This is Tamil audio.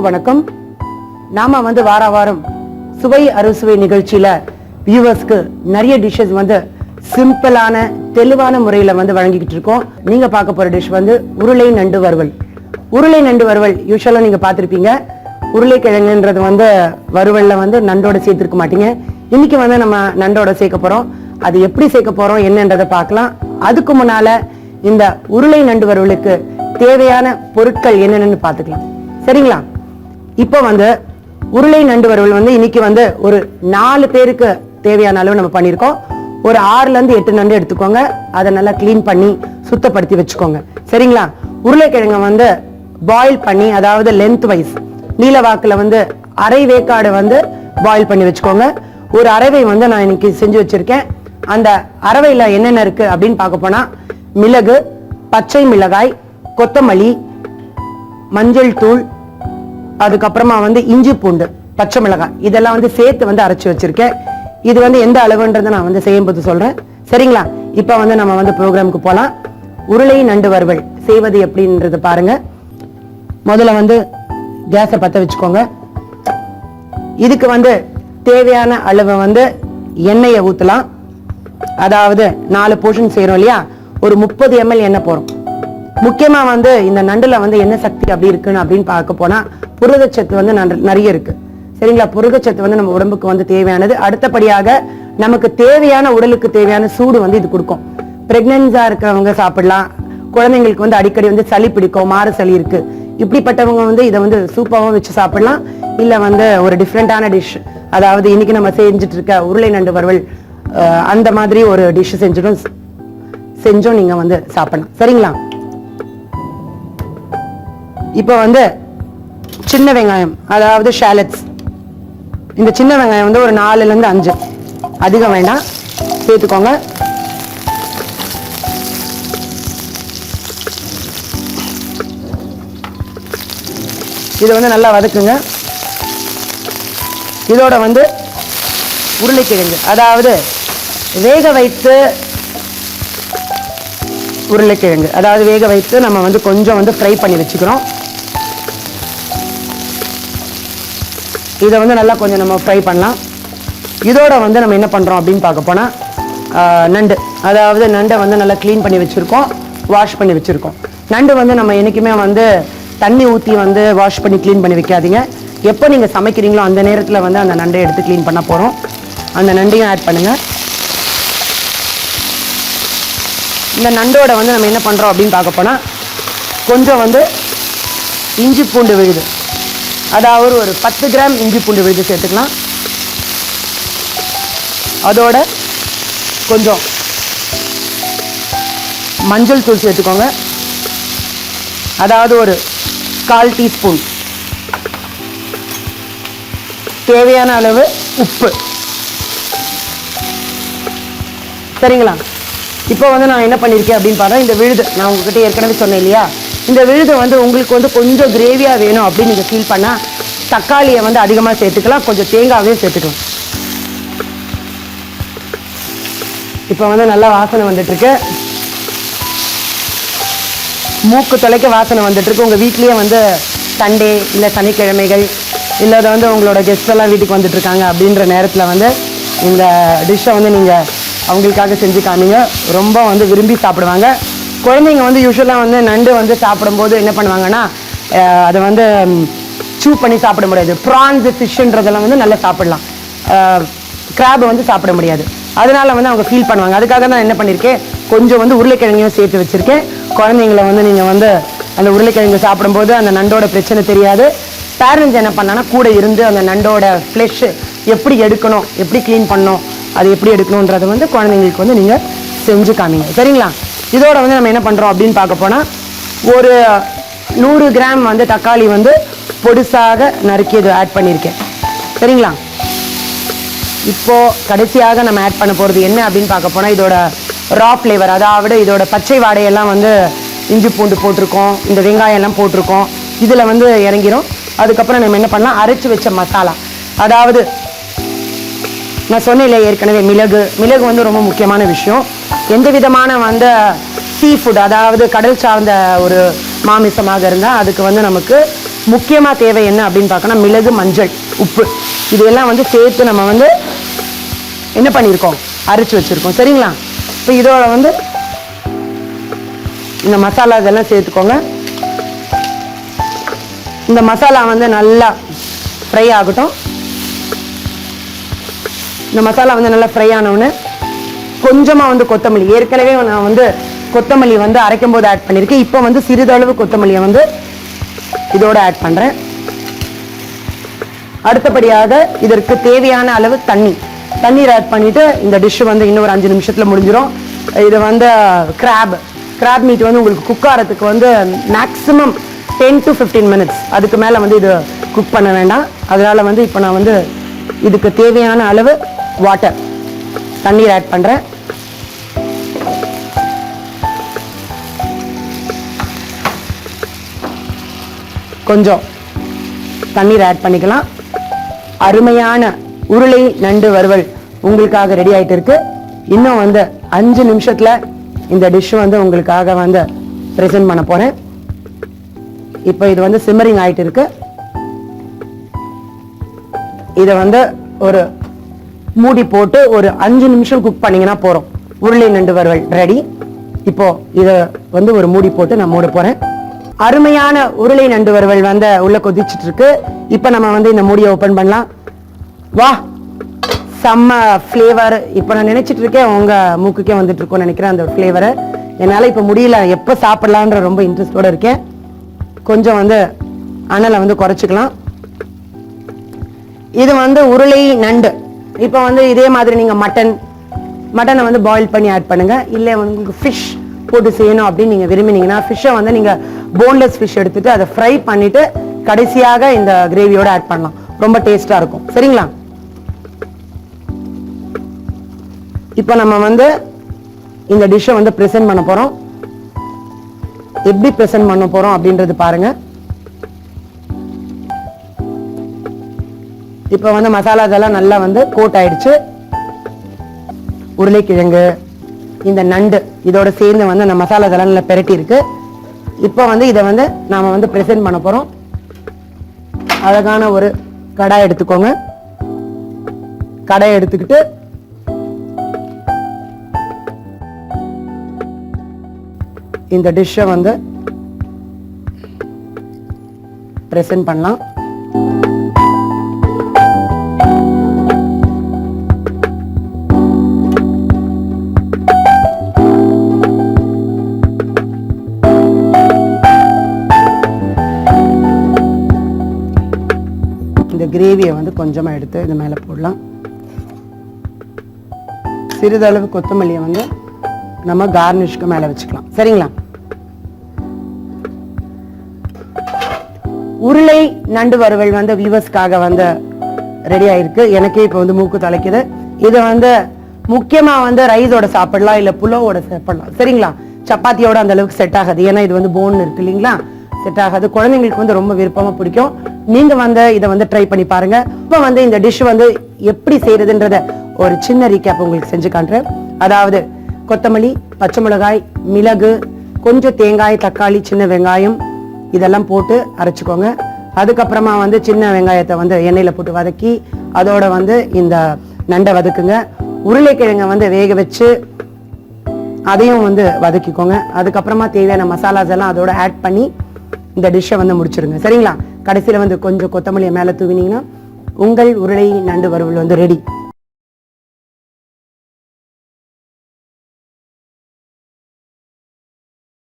வணக்கம். நாம வந்து வார வாரம் சுவை அறுசுவை நிகழ்ச்சியில வியூவர்ஸ்க்கு நிறைய டிஷ்ஷஸ் வந்து சிம்பிளான தெளிவான முறையில வந்து வழங்கிக்கிட்டு இருக்கோம். நீங்க பார்க்க போற டிஷ் வந்து உருளை நண்டு வறுவல். உருளை நண்டு வறுவல் யூஸ்வலா நீங்க பார்த்துருப்பீங்க. உருளைக்கிழங்குன்றது வந்து வறுவல்ல வந்து நண்டோட சேர்த்துருக்க மாட்டீங்க. இன்னைக்கு வந்து நம்ம நண்டோட சேர்க்க போறோம். அது எப்படி சேர்க்க போறோம் என்னன்றதை பார்க்கலாம். அதுக்கு முன்னால இந்த உருளை நண்டு வறுவலுக்கு தேவையான பொருட்கள் என்னென்னு பார்த்துக்கலாம். சரிங்களா? இப்போ வந்து உருளை நண்டு வறுவல் வந்து இன்னைக்கு வந்து ஒரு நாலு பேருக்கு தேவையான அளவு நம்ம பண்ணியிருக்கோம். ஒரு ஆறுலேருந்து எட்டு நண்டு எடுத்துக்கோங்க. அதை நல்லா க்ளீன் பண்ணி சுத்தப்படுத்தி வச்சுக்கோங்க. சரிங்களா? உருளைக்கிழங்க வந்து பாயில் பண்ணி அதாவது லென்த் வைஸ் நீல வாக்கில் வந்து அரை வேக்காடு வந்து பாயில் பண்ணி வச்சுக்கோங்க. ஒரு அரவை வந்து நான் இன்னைக்கு செஞ்சு வச்சுருக்கேன். அந்த அரவையில் என்னென்ன இருக்குது அப்படின்னு பார்க்க போனால் மிளகு பச்சை மிளகாய் கொத்தமல்லி மஞ்சள் தூள் அதுக்கப்புறமா வந்து இஞ்சி பூண்டு பச்சை மிளகாய் இதெல்லாம் வந்து சேர்த்து வந்து அரைச்சி வச்சிருக்கேன். இது வந்து எந்த அளவுன்றதை நான் வந்து செய்யும்போது சொல்றேன். சரிங்களா? இப்போ வந்து நம்ம வந்து ப்ரோக்ராமுக்கு போகலாம் உருளை நண்டு வறுவல் செய்வது எப்படின்றது பாருங்க. முதல்ல வந்து கேஸை பற்ற வச்சுக்கோங்க. இதுக்கு வந்து தேவையான அளவு வந்து எண்ணெயை ஊற்றலாம் அதாவது நாலு போர்ஷன் செய்கிறோம் இல்லையா? ஒரு முப்பது எம்எல் எண்ணெய் போகிறோம் முக்கியமா வந்து இந்த நண்டுல வந்து என்ன சக்தி அப்படி இருக்குன்னு அப்படின்னு பார்க்க போனா புரதச்சத்து வந்து நிறைய இருக்கு. சரிங்களா? புரதச்சத்து வந்து நம்ம உடம்புக்கு வந்து தேவையானது. அடுத்தபடியாக நமக்கு தேவையான உடலுக்கு தேவையான சூடு வந்து இது கொடுக்கும். பிரெக்னன்ஸா இருக்கிறவங்க சாப்பிடலாம். குழந்தைங்களுக்கு வந்து அடிக்கடி வந்து சளி பிடிக்கும் மாறு சளி இருக்கு. இப்படிப்பட்டவங்க வந்து இதை வந்து சூப்பாவும் வச்சு சாப்பிடலாம். இல்ல வந்து ஒரு டிஃப்ரெண்டான டிஷ் அதாவது இன்னைக்கு நம்ம செஞ்சுட்டு இருக்க உருளை நண்டு வறுவல் அந்த மாதிரி ஒரு டிஷ் செஞ்சிடும் செஞ்சும் நீங்க வந்து சாப்பிடலாம். சரிங்களா? இப்போ வந்து சின்ன வெங்காயம் அதாவது ஷேலட்ஸ் இந்த சின்ன வெங்காயம் வந்து ஒரு நாலுலேருந்து அஞ்சு. அதிகம் வேண்டாம். சேர்த்துக்கோங்க. இதை வந்து நல்லா வதக்குங்க. இதோட வந்து உருளைக்கிழங்கு அதாவது வேக வைத்து உருளைக்கிழங்கு அதாவது வேக வைத்து நம்ம வந்து கொஞ்சம் வந்து ஃப்ரை பண்ணி வச்சுக்கிறோம். இதை வந்து நல்லா கொஞ்சம் நம்ம ஃப்ரை பண்ணலாம். இதோட வந்து நம்ம என்ன பண்ணுறோம் அப்படின்னு பார்க்க போனால் நண்டு. அதாவது நண்டை வந்து நல்லா க்ளீன் பண்ணி வச்சுருக்கோம் வாஷ் பண்ணி வச்சுருக்கோம். நண்டு வந்து நம்ம என்றைக்குமே வந்து தண்ணி ஊற்றி வந்து வாஷ் பண்ணி க்ளீன் பண்ணி வைக்காதீங்க. எப்போ நீங்கள் சமைக்கிறீங்களோ அந்த நேரத்தில் வந்து அந்த நண்டை எடுத்து க்ளீன் பண்ண போகிறோம் அந்த நண்டையும் ஆட் பண்ணுங்கள் இந்த நண்டோட வந்து நம்ம என்ன பண்ணுறோம் அப்படின்னு பார்க்க போனால் கொஞ்சம் வந்து இஞ்சி பூண்டு விழுது. அதாவது ஒரு பத்து கிராம் இஞ்சி பூண்டு விழுது சேர்த்துக்கலாம். அதோட கொஞ்சம் மஞ்சள் தூள் சேர்த்துக்கோங்க. அதாவது ஒரு கால் டீஸ்பூன். தேவையான அளவு உப்பு. சரிங்களா? இப்போ வந்து நான் என்ன பண்ணியிருக்கேன் அப்படின்னு பார்த்தா இந்த விழுது நான் உங்ககிட்ட ஏற்கனவே சொன்னேன் இல்லையா? இந்த விழுதை வந்து உங்களுக்கு வந்து கொஞ்சம் கிரேவியாக வேணும் அப்படின்னு நீங்கள் ஃபீல் பண்ணால் தக்காளியை வந்து அதிகமாக சேர்த்துக்கலாம். கொஞ்சம் தேங்காவே சேர்த்துக்கலாம். இப்போ வந்து நல்லா வாசனை வந்துட்டுருக்கு. மூக்கு தொலைக்க வாசனை வந்துட்டுருக்கு. உங்கள் வீட்லேயே வந்து சண்டே இல்லை சனிக்கிழமைகள் இல்லை அது வந்து உங்களோட கெஸ்ட் எல்லாம் வீட்டுக்கு வந்துட்டுருக்காங்க அப்படின்ற நேரத்தில் வந்து இந்த டிஷ்ஷை வந்து நீங்கள் அவங்களுக்காக செஞ்சு காமிங்க. ரொம்ப வந்து விரும்பி சாப்பிடுவாங்க. குழந்தைங்க வந்து யூஸ்வலாக வந்து நண்டு வந்து சாப்பிடும்போது என்ன பண்ணுவாங்கன்னா அதை வந்து சூ பண்ணி சாப்பிட முடியாது. ப்ரான்ஸ் ஃபிஷ்ன்றதெல்லாம் வந்து நல்லா சாப்பிடலாம். கிராப் வந்து சாப்பிட முடியாது. அதனால வந்து அவங்க ஃபீல் பண்ணுவாங்க. அதுக்காக தான் என்ன பண்ணியிருக்கேன் கொஞ்சம் வந்து உருளைக்கிழங்கையும் சேர்த்து வச்சுருக்கேன். குழந்தைங்களை வந்து நீங்கள் வந்து அந்த உருளைக்கிழங்கு சாப்பிடும்போது அந்த நண்டோட பிரச்சனை தெரியாது. பேரண்ட்ஸ் என்ன பண்ணாங்கன்னா கூட இருந்து அந்த நண்டோட ஃப்ளெஷ் எப்படி எடுக்கணும் எப்படி க்ளீன் பண்ணணும் அது எப்படி எடுக்கணுன்றதை வந்து குழந்தைங்களுக்கு வந்து நீங்கள் செஞ்சு காமிங்க. சரிங்களா? இதோட வந்து நம்ம என்ன பண்ணுறோம் அப்படின்னு பார்க்க போனால் ஒரு நூறு கிராம் வந்து தக்காளி வந்து பொடிசாக நறுக்கியது ஆட் பண்ணியிருக்கேன். சரிங்களா? இப்போது கடைசியாக நம்ம ஆட் பண்ண போகிறது என்ன அப்படின்னு பார்க்க போனால் இதோட ரா ஃப்ளேவர் அதாவது இதோட பச்சை வாடையெல்லாம் வந்து இஞ்சி பூண்டு போட்டிருக்கோம் இந்த வெங்காயம் எல்லாம் போட்டிருக்கோம் இதில் வந்து இறங்கிரும். அதுக்கப்புறம் நம்ம என்ன பண்ணலாம்? அரைச்சி வச்ச மசாலா. அதாவது நான் சொன்னேன்ல ஏற்கனவே மிளகு. மிளகு வந்து ரொம்ப முக்கியமான விஷயம். எந்த விதமான வந்து சீ ஃபுட் அதாவது கடல் சார்ந்த ஒரு மாமிசமாக இருந்தால் அதுக்கு வந்து நமக்கு முக்கியமாக தேவை என்ன அப்படின்னு பார்க்கணும் மிளகு மஞ்சள் உப்பு. இதெல்லாம் வந்து சேர்த்து நம்ம வந்து என்ன பண்ணியிருக்கோம்? அரைச்சு வச்சுருக்கோம். சரிங்களா? இப்போ இதோட வந்து இந்த மசாலா இதெல்லாம் சேர்த்துக்கோங்க. இந்த மசாலா வந்து நல்லா ஃப்ரை ஆகட்டும். இந்த மசாலா வந்து நல்லா ஃப்ரை ஆனவுடனே கொஞ்சமாக வந்து கொத்தமல்லி. ஏற்கனவே நான் வந்து கொத்தமல்லி வந்து அரைக்கும் போது ஆட் பண்ணியிருக்கேன் இப்போ வந்து சிறிதளவு கொத்தமல்லியை வந்து இதோடு ஆட் பண்ணுறேன் அடுத்தபடியாக இதற்கு தேவையான அளவு தண்ணி. தண்ணீர் ஆட் பண்ணிவிட்டு இந்த டிஷ்ஷு வந்து இன்னும் ஒரு அஞ்சு நிமிஷத்தில் முடிஞ்சிடும் இது வந்து கிராப் கிராப் மீட் வந்து உங்களுக்கு குக் ஆகிறதுக்கு வந்து maximum ten to fifteen minutes அதுக்கு மேலே வந்து இது குக் பண்ண வேண்டாம். அதனால் வந்து இப்போ நான் வந்து இதுக்கு தேவையான அளவு வாட்டர் தண்ணீர் ஆட் பண்ணுறேன் கொஞ்சம் தண்ணீர் ஆட் பண்ணிக்கலாம். அருமையான உருளை நண்டு வறுவல் உங்களுக்காக ரெடி ஆகிட்டு இருக்கு. இன்னும் வந்து அஞ்சு நிமிஷத்தில் இந்த டிஷ் வந்து உங்களுக்காக வந்து ப்ரெசென்ட் பண்ண போகிறேன் இப்போ இது வந்து சிம்மரிங் ஆகிட்டு இருக்கு. இதை வந்து ஒரு மூடி போட்டு ஒரு அஞ்சு நிமிஷம் குக் பண்ணீங்கன்னா போகிறோம் உருளை நண்டு வறுவல் ரெடி இப்போ இதை வந்து ஒரு மூடி போட்டு நான் மூட போகிறேன் அருமையான உருளை நண்டு வறுவல் வந்து உள்ளே கொதிச்சுட்டு இருக்கு இப்போ நம்ம வந்து இந்த மூடியை ஓப்பன் பண்ணலாம். வா! செம்ம ஃப்ளேவர் இப்போ நான் நினைச்சிட்டு இருக்கேன் உங்கள் மூக்குக்கே வந்துட்டு இருக்கோம்னு நினைக்கிறேன் அந்த ஃப்ளேவரை என்னால் இப்போ முடியல. எப்போ சாப்பிட்லான்ற ரொம்ப இன்ட்ரெஸ்டோடு இருக்கேன். கொஞ்சம் வந்து அனலை வந்து குறைச்சிக்கலாம். இது வந்து உருளை நண்டு. இப்போ வந்து இதே மாதிரி நீங்கள் மட்டன் மட்டனை வந்து பாயில் பண்ணி ஆட் பண்ணுங்க. இல்லை உங்களுக்கு ஃபிஷ் போட்டு செய்யணும் அப்படின்னு நீங்கள் விரும்பினீங்கன்னா ஃபிஷ்ஷை வந்து நீங்கள் போன்லெஸ் ஃபிஷ் எடுத்துட்டு அதை ஃப்ரை பண்ணிவிட்டு கடைசியாக இந்த கிரேவியோட ஆட் பண்ணலாம். ரொம்ப டேஸ்ட்டாக இருக்கும். சரிங்களா? இப்போ நம்ம வந்து இந்த டிஷ்ஷை வந்து ப்ரெசென்ட் பண்ண போகிறோம் எப்படி ப்ரெசென்ட் பண்ண போகிறோம் அப்படின்றது பாருங்கள் இப்போ வந்து மசாலா இதெல்லாம் நல்லா வந்து கோட் ஆயிடுச்சு உருளைக்கிழங்கு இந்த நண்டு இதோட சேர்ந்து வந்து அந்த மசாலா இதெல்லாம் நல்லா பெரட்டி இருக்கு இப்போ வந்து இதை வந்து நாம் வந்து ப்ரெசென்ட் பண்ண போகிறோம் அழகான ஒரு கடாய் எடுத்துக்கோங்க. கடாய் எடுத்துக்கிட்டு இந்த டிஷ்ஷை வந்து ப்ரெசென்ட் பண்ணலாம். கிரேவியை வந்து கொஞ்சமாக எடுத்து இது மேலே போடலாம். சிறிதளவு கொத்தமல்லியை வந்து நம்ம கார்னிஷ்க்கு மேலே வச்சுக்கலாம். சரிங்களா? உருளை நண்டு வறுவல் வந்து வியூவர்ஸ்க்காக வந்து ரெடி ஆயிருக்கு. எனக்கே இப்போ வந்து மூக்கு தலைக்குது. இதை வந்து முக்கியமா வந்து ரைஸோட சாப்பிடலாம் இல்ல புலோவோட சாப்பிடலாம். சரிங்களா? சப்பாத்தியோட அந்த அளவுக்கு செட் ஆகாது. ஏன்னா இது வந்து போன் இருக்கு இல்லைங்களா? செட் ஆகாது. குழந்தைங்களுக்கு வந்து ரொம்ப விருப்பமா பிடிக்கும். நீங்க வந்து இதை வந்து ட்ரை பண்ணி பாருங்க. இப்போ வந்து இந்த டிஷ் வந்து எப்படி செய்யறதுன்றத ஒரு சின்ன ரீகேப் உங்களுக்கு செஞ்சு காட்டுறேன் அதாவது கொத்தமல்லி பச்சை மிளகாய் மிளகு கொஞ்சம் தேங்காய் தக்காளி சின்ன வெங்காயம் இதெல்லாம் போட்டு அரைச்சிக்கோங்க. அதுக்கப்புறமா வந்து சின்ன வெங்காயத்தை வந்து எண்ணெயில போட்டு வதக்கி அதோட வந்து இந்த நண்டை வதக்குங்க. உருளைக்கிழங்கை வந்து வேக வச்சு அதையும் வந்து வதக்கிக்கோங்க. அதுக்கப்புறமா தேவையான மசாலாஸ் எல்லாம் அதோட ஆட் பண்ணி இந்த டிஷ்ஷை வந்து முடிச்சிருங்க. சரிங்களா? கடைசியில் வந்து கொஞ்சம் கொத்தமல்லியை மேலே தூவினீங்கன்னா உங்கள் உருளை நண்டு வறுவல் வந்து ரெடி